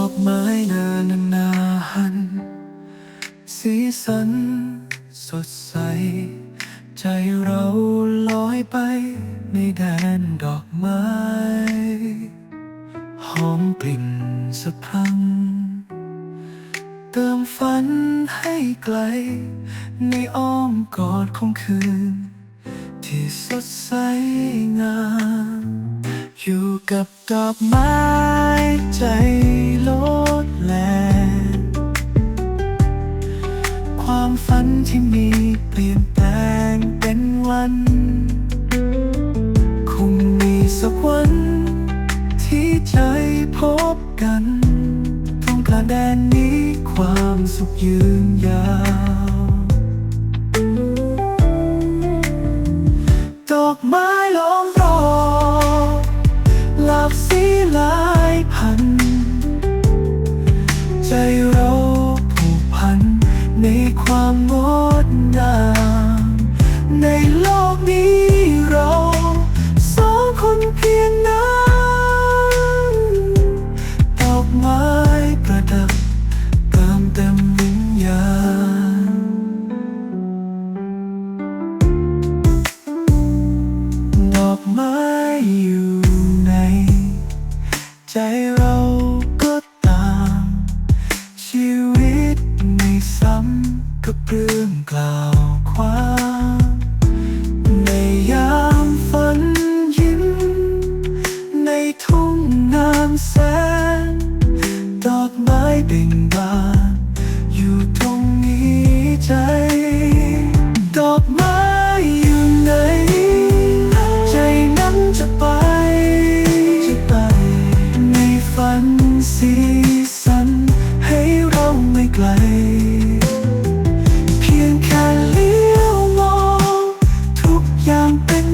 อกไม้นานานาหัน สีสันสดใส ใจเราลอยไปในแดนดอกไม้ หอมกลิ่นสะพัง เติมฝันให้ไกล ในอ้อมกอดของคืน ที่สดใสงาม อยู่กับดอกไม้ ใจโลดแลนความฝันที่มีเปลี่ยนแปลงเป็นวัน คงมีสักวัน ที่ใจพบกันตรงกลางแดนนี้ความสุขยืนยาวดอกไม้ ความงดงามในโลกนี้เราสองคนเพียงนั้นดอกไม้ประดับเติมเต็มวิญญาณดอกไม้อยู่ในใจ เบ่งบานอยู่ตรงนี้ใจ ดอกไม้อยู่ไหน ใจนั้นจะไป จะไป ในฝันสีสัน ให้เราไม่ไกล เพียงแค่เลี้ยวมอง ทุกอย่างเป็น